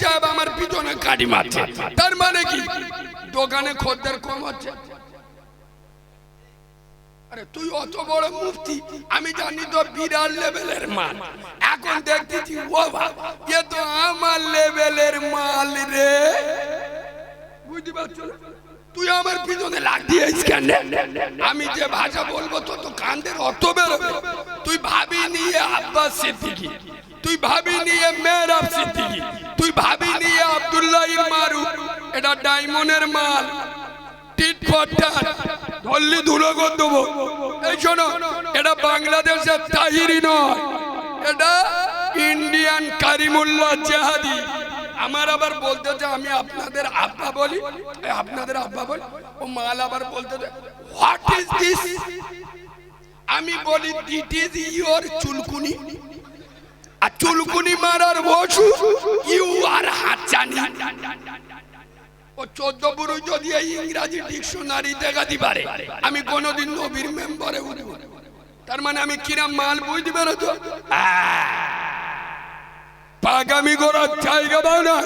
সাহেব আমার পিছনে কাটি মারছে। তার মানে কি? দোকানে খদ্দের কম হচ্ছে। আরে, তুই অত বড় মুফতি, আমি জানি তো বিরাট লেভেলের মাল। এখন দেখতেছি ও এ তো আমার লেভেলের মাল রে। বুঝতে পারছ? তুই আমার পিছনে লাগ দিয়েছিস কেন? আমি যে ভাষা বলব, তো তো কান্দের অত বেরোবে। তুই ভাবি নিয়ে আব্বাস সিদ্দিকি? তুই ভাবি নিয়ে মেহরাব সিদ্দিকি তুই ভাবি নিয়ে আব্দুল্লাহ মারু। এটা ডায়মন্ডের মাল। ধুলো করে দেবো শোনো, এটা বাংলাদেশের নয়। এটা ইন্ডিয়ান আমার আবার বলতে যে আমি আপনাদের আব্বা বলি। আপনাদের আব্বা বলি। ও মাল আবার বলতে হোয়াট ইজ দিস আমি বলি দিট ইজ ইয়োর চুলকুনি। আর চুলকুনি মারার বসু। ইউ আর হাতচানি ও চোদ্দ পুরুষ যদি এই ইংরাজি ডিকশনারি দেখাতে পারে, আমি কোনোদিন নবীর মেম্বারে উঠব। তার মানে আমি কিরাম মাল বুঝতে পেরেছ? পাগামি করার জায়গা পাও না।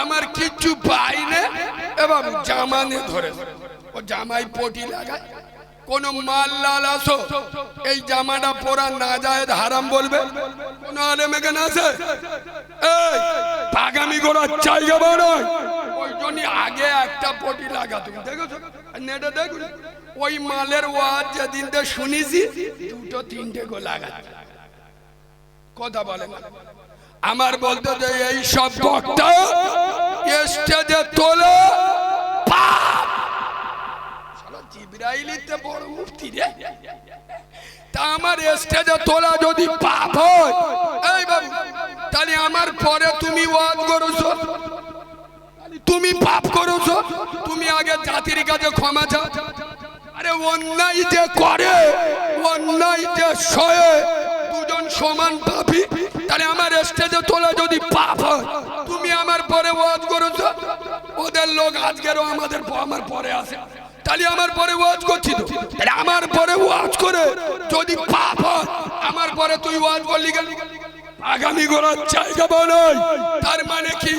আমার কিচ্ছু পাই না। এবং জামানে ধরে। ও জামাই পটি লাগায়। কোন মাল লাল আসো। এই জামাটা পরা না যায় হারাম বলবে। কোন আলেম এখানে আছে? এই পাগামি করার জায়গা ওই জন্য আগে একটা পটি লাগাতো। দেখেছ? নেটে দেখুন। ওই মালের ওয়াজ যেদিন তো শুনেছি, দুটো তিনটে গো লাগাচ্ছে। কথা বলে আমার বলতে যে এই সব বক্তা স্টেজে তোলে, পাপ। আমার পরে তুমি তুমি পাপ তুমি আগে জাতির কাছে ক্ষমা চাও। আরে অন্যায় যে করে, অন্যায় যে সয়ে দুজন সমান পাপি, তাহলে আমার স্টেজে তোলা যদি পাপ হয়, তুমি আমার পরে ওয়াজ করেছ। ওদের লোক আজকেরও আমাদের আমার পরে আসে। তাহলে আমার পরে ওয়াজ করছি তো তাহলে আমার পরে ওয়াজ করে যদি পাপ হয়, আমার পরে তুই ওয়াজ করলি গেলি আগামী গোড়ার জায়গা বানাই। তার মানে কি?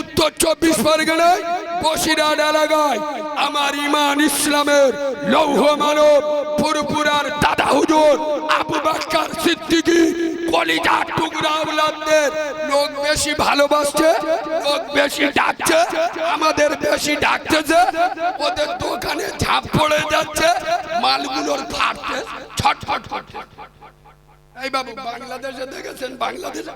উত্তর চব্বিশ পরগনায় বসিরহাট এলাকায় আমার ইমান ইসলামের লৌহ মানব পুরপুরার দাদা হুজুর আবু বাক্কার সিদ্দিকী কলিজা টুকরা আওলাদদের লোক বেশি ভালোবাসছে, লোক বেশি ডাকছে, আমাদের বেশি ডাকতেছে ওদের দোকানে ঝাঁপ পড়ে যাচ্ছে মালগুলোর ফাটতে ছটফট করছে। এই বাবু, বাংলাদেশে দেখেছেন, বাংলাদেশে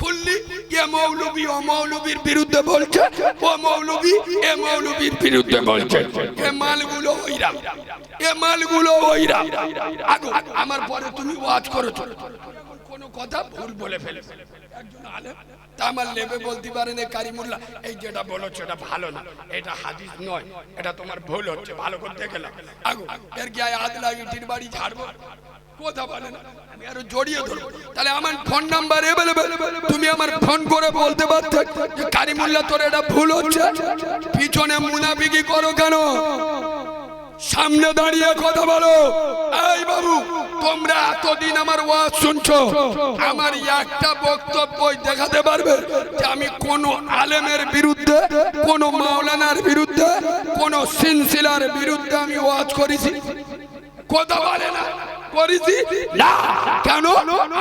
খুললি এ মৌলবী ও মৌলবীর বিরুদ্ধে বলছে, ও মৌলবী, এ মৌলবীর বিরুদ্ধে বলছে। এ মালগুলো ওইরা, এ মালগুলো ওইরা। আগো আমার পরে তুমি ওয়াজ করেছ। কথা ভুল বলে ফেলে একজন আলেম তা আমার লেবে বলতে পারেন কারিমুল্লাহ, এই যেটা বলেছ এটা ভালো না, এটা হাদিস নয়, এটা তোমার ভুল হচ্ছে, ভালো করে দেখে নাও। আগো, এর ইটির বাড়ি কথা আমি আরও জড়িয়ে তাহলে আমার ফোন নাম্বার এভেলেবেল তুমি আমার ফোন করে বলতে পারতে যে কারিমুল্লাহ, তোর এটা ভুল হচ্ছে? পিছনে মুনাফিকি করো কেন? সামনে দাঁড়িয়ে কথা বলো। এই বাবু, তোমরা এতদিন আমার ওয়াজ শুনছো। আমার একটা বক্তব্য দেখাতে পারবে যে আমি কোন আলেমের বিরুদ্ধে, কোন মাওলানার বিরুদ্ধে, কোন সিনসিলার বিরুদ্ধে আমি ওয়াজ করেছি। কথা বলে না। করেছি? না। কেন?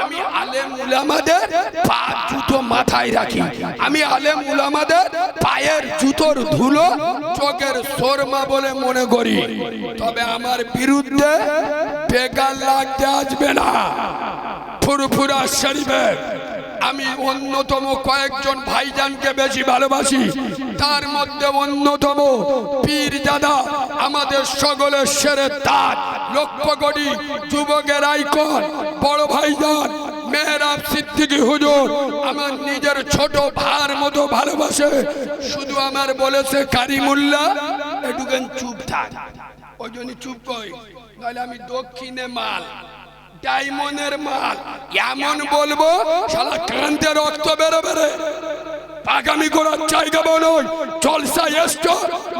আমি আলেম উলামাদের পা জুতো মাথায় রাখি। আমি আলেম উলামাদের পায়ের জুতোর ধুলো চোখের শর্মা বলে মনে করি। তবে আমার বিরুদ্ধে বেকার লাগতে আসবে না। ফুরফুরা শরীফের আমি অন্যতম কয়েকজন ভাইজানকে বেশি ভালোবাসি। তার মধ্যে অন্যতম পীর দাদা আমাদের সকলের সেরে তার। লক্ষ যুবকের আইকন, বড় ভাইজান, মেহরাব সিদ্দিকী হুজুর, আমার নিজের ছোট ভার মতো ভালোবাসে। শুধু আমার বলেছে কারিমুল্লাহ, এটুকেন চুপ থাক। ওই জন্য চুপ কই নাহলে আমি দক্ষিণে মাল, ডায়মন্ডের মাল, এমন বলব, শালা কান্তে রক্ত বেরো বেরে। আগামী করার জায়গা বলুন জলসা এসছো,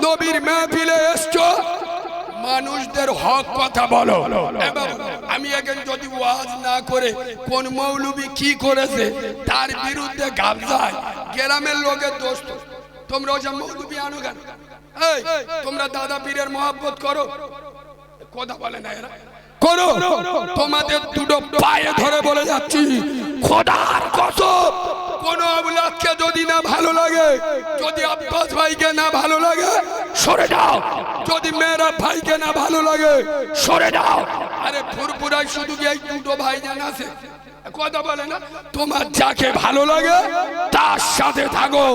নবীর মেহফিলে এসছো মানুষদের হক কথা বলো। আমি এখন যদি ওয়াজ না করে কোন মৌলবি কি করেছে, তার বিরুদ্ধে গাবজায়। গ্রামের লোকের দোষ তোমরা ওই যে মৌলবি আনো কেন? তোমরা দাদা পীরের মহাব্বত করো। কথা বলে না এরা। করো। তোমাদের দুটো পায়ে ধরে বলে যাচ্ছি, খোদার কসম। কোন আবুলাদকে যদি না ভালো লাগে, যদি আব্বাস ভাইকে না ভালো লাগে, সরে যাও। যদি মেয়েরা ভাইকে না ভালো লাগে, সরে যাও। আরে ফুরপুরায় শুধু এই দুটো ভাই জান আছে? কথা বলে না? তোমার যাকে ভালো লাগে, তার সাথে থাকো।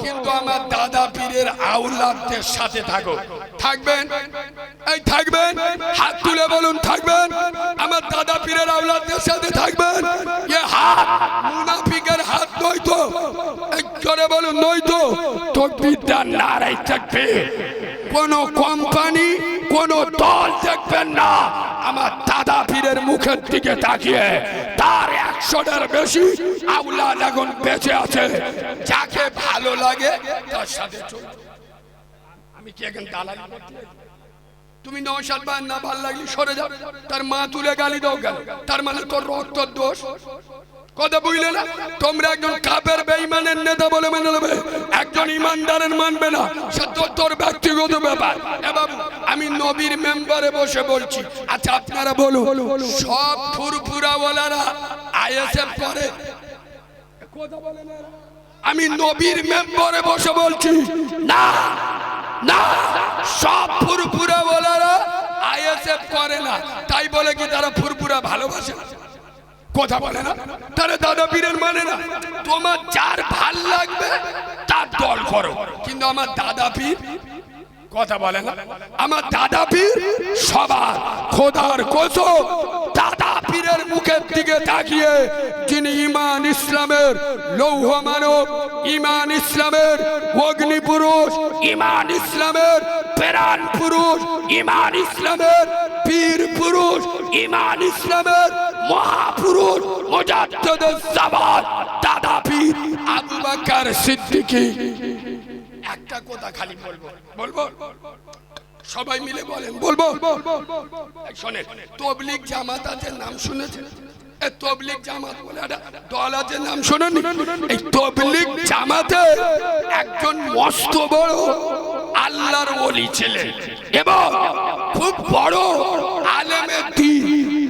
কিন্তু আমার দাদা পীরের আউলাদদের সাথে থাকো। থাকবেন? এই থাকবেন? হাত তুলে বলুন, থাকবেন? আমার দাদা পীরের আউলাদদের সাথে থাকবেন? এ হাত মুনাফিকের হাত নয় তো? করে বলুন, নয় তো? তকবিরদার নারাই থাকবে। কোন কোম্পানি, কোন দল দেখবেন না। আমার দাদা পীরের মুখের দিকে তাকিয়ে তার একশোটার বেশি আউলা এখন বেঁচে আছে। যাকে ভালো লাগে, তার সাথে আমি কি এখন দালাল তুমি নৌসাদ বা না ভালো লাগলে সরে যাও। তার মা তুলে গালি দাও গেল তার মানে তোর রক্ত দোষ। কথা বুঝলে না? তোমরা একজন কাপের বেঈমানের নেতা বলে মেনে নেবে। একজন ইমানদারের মানবে না। সে তোর ব্যক্তিগত ব্যাপার। এ বাবু, আমি নবীর মেম্বারে বসে বলছি। আচ্ছা আপনারা বলুন, সব ফুরফুরাওয়ালারা আইএসএফ করে? কথা বলে না আমি নবীর মেম্বারে বসে বলছি, না না, সব ফুরফুরা বলারা আইএসএফ করে না। তাই বলে কি তারা ফুরফুরা ভালোবাসে? কথা বলে না। তারা দাদা পীরের মানে না, তোমার যার ভালো লাগবে, তার দল করো। কিন্তু আমার দাদা পীর কথা বলে না। আমার দাদা পীর সবার খোদার কোসো দাদা পীরের মুখের দিকে তাকিয়ে, যিনি ইমান ইসলামের লৌহ মানব ইমান ইসলামের অগ্নি পুরুষ ইমান ইসলামের প্রাণ পুরুষ ইমান ইসলামের পীর পুরুষ ইমান ইসলামের মহাপুরুষ মুজাদ্দিদুজ জামান দাদা পীর আবু বকর সিদ্দিকী। একটা কথা খালি বলব বলব? সবাই মিলে বলেন, বলব? শোনেন, তবলিগ জামাত আছে, নাম শুনেছেন? এই তবলিগ জামাত বলে একটা দল আছে, নাম শোনেন? এই তবলিগ জামাতে একজন মস্ত বড় আল্লাহর ওলি ছিলেন এবং খুব বড় আলেমের দিন।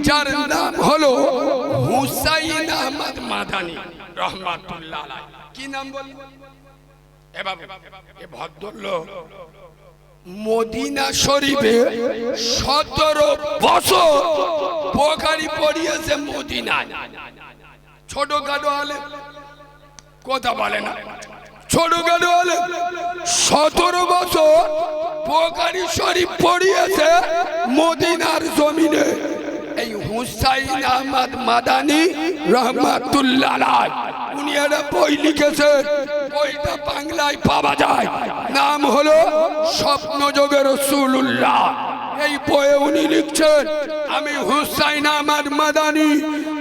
যার নাম হলো হুসাইন আহমদ মাদানি। রহমাতুল্লাহ কি নাম বলব? এ বাবু, এ ভদ্রলোক মদিনা শরীফে সতেরো বছর বোখারি পড়িয়েছে মদিনায়। ছোট খাটো হলে কথা বলে না। ছোট খাটো হলে সতেরো বছর বোখারি শরীফ পড়িয়েছে মদিনার জমিনে। হুসাইন আহমদ মাদানি রহমাতুল্লাহ। উনি একটা বই লিখেছেন বইটা বাংলায় পাওয়া যায়। নাম হলো স্বপ্ন যোগের রসুল্লাহ এই বইয়ে উনি লিখছেন, আমি হুসাইন আহমদ মাদানি,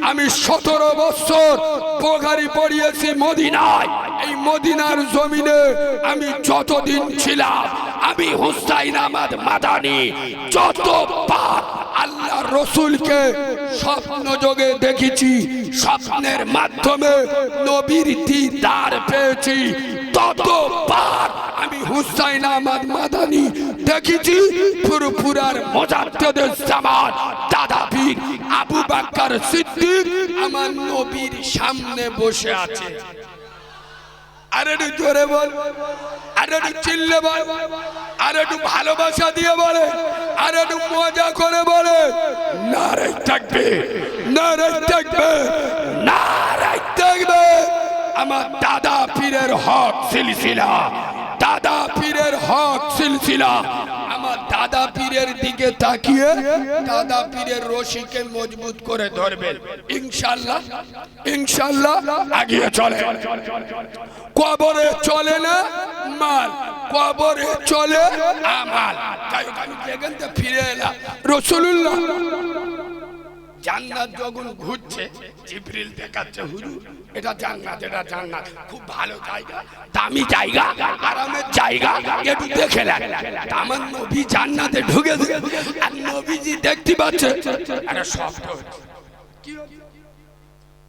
আমি সতেরো বছর পোখারি পড়িয়েছি মদিনায়। এই মদিনার জমিনে আমি যতদিন ছিলাম, আমি হুসাইন আহমদ মাদানি, যত আল্লাহ রসুলকে স্বপ্ন যোগে দেখেছি, স্বপ্নের মাধ্যমে নবীর দিদার পেয়েছি। তত ততবার আমি হুসাইন আহমদ মাদানি দেখেছি, ফুরফুরার মোজাদ্দেদের জামান দাদা পীর আবু বাক্কার সিদ্দিক আমার নবীর সামনে বসে আছে। আর একটু জোরে বল, আর একটু চিল্লে বল, আর একটু ভালোবাসা দিয়ে বলে, আর একটু মজা করে বলে নারাই থাকবে নারাই থাকবে নারাই থাকবে। আমার দাদা পীরের হক সিলসিলা, দাদা পীরের হক সিলসিলা। দাদা পীরের দিকে তাকিয়ে দাদা পীরের রশিকে মজবুত করে ধরবেন। ইনশাল্লাহ ইনশাল্লাহ আগিয়ে চলে। কবরে চলে না মাল, কবরে চলে আমাল। তাই আমি থেকে ফিরে এলাম। রসুল্লাহ জান্নাত যখন ঘুরছে, জিব্রিল দেখাচ্ছে, হুজুর, এটা জান্নাত এটা জান্নাত। খুব ভালো জায়গা, দামি জায়গা, আরামের জায়গা, একটু দেখে আমার নবী জান্নাতে ঢুকেছে আর নবীজি দেখতে পাচ্ছে, আরে শব্দ। কি?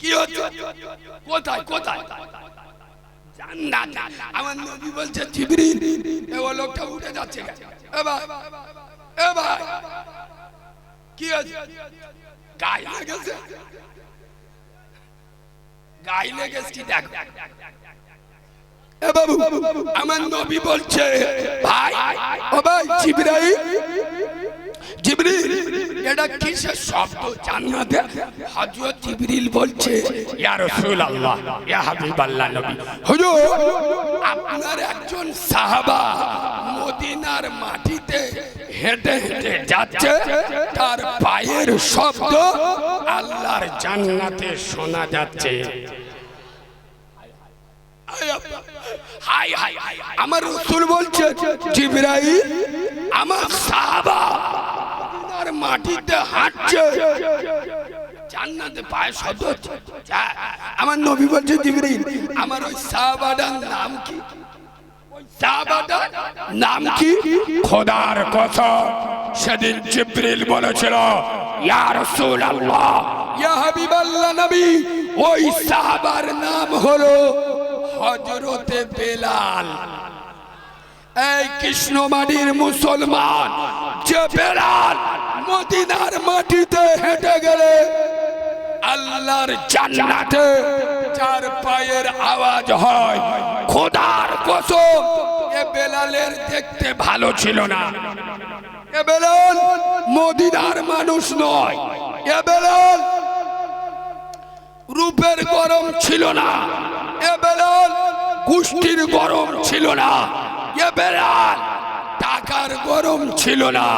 কি হচ্ছে কোথায় কোথায়? জান্নাত। আমার নবী বলছে, জিবরিল, এ ও লোকটা উঠে যাচ্ছে এবার এবার কি আছে কি দেখো। বাবু আমার নবী বলছে ভাই ও ভাই জিবরাইল জিবরিল এটা কিসের শব্দ জান্নাতে? হযরত জিবরিল বলছে ইয়া রাসূলুল্লাহ ইয়া হাবিবাল্লাহ নবী। হুজুর আপনার একজন সাহাবা মদিনার মাটিতে হেঁটে হেঁটে যাচ্ছে, তার পায়ের শব্দ আল্লাহর জান্নাতে শোনা যাচ্ছে। হাই হাই আমার রসুল বলছে, জিবরাইল, আমার সাহাবা মদিনার মাটিতে হাঁটছে। জান্নাতে পায়ে শব্দ আমার নবী বলছে, জিবরাইল, আমার ওই সাহাবাটার নাম কি? নাম কি? খোদার কসম সেদিন জিব্রিল বলেছিল ইয়া রাসূলুল্লাহ। ইয়া হাবিবাল্লাহ নবী ওই সাহাবার নাম হলো হযরতে বেলাল। এই কৃষ্ণমাটির মুসলমান যে বেলাল মদিনার মাটিতে হেঁটে গেলে আল্লাহর জান্নাতে চার পায়ের আওয়াজ হয় খোদার কসম। বেলালের দেখতে ভালো ছিল না। এ বেলাল মদিনার মানুষ নয়। এ বেলাল রূপের গরম ছিল না। এ বেলাল গোষ্ঠীর গরম ছিল না। এ বেলাল টাকার গরম ছিল না।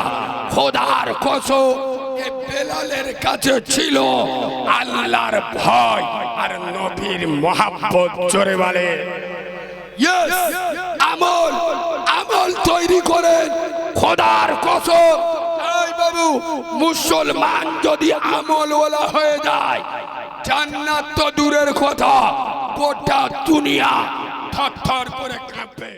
খোদার কসম এ বেলালের কাছে ছিল আল্লাহর ভয় আর নবীর মহাব্বত। জোরে বলে Yes! আমল আমল তৈরি করেন। খোদার কসম বাবু, মুসলমান যদি আমল আমলওয়ালা হয়ে যায়, জান্নাত তো দূরের কথা, গোটা দুনিয়া থর করে কাঁপবে।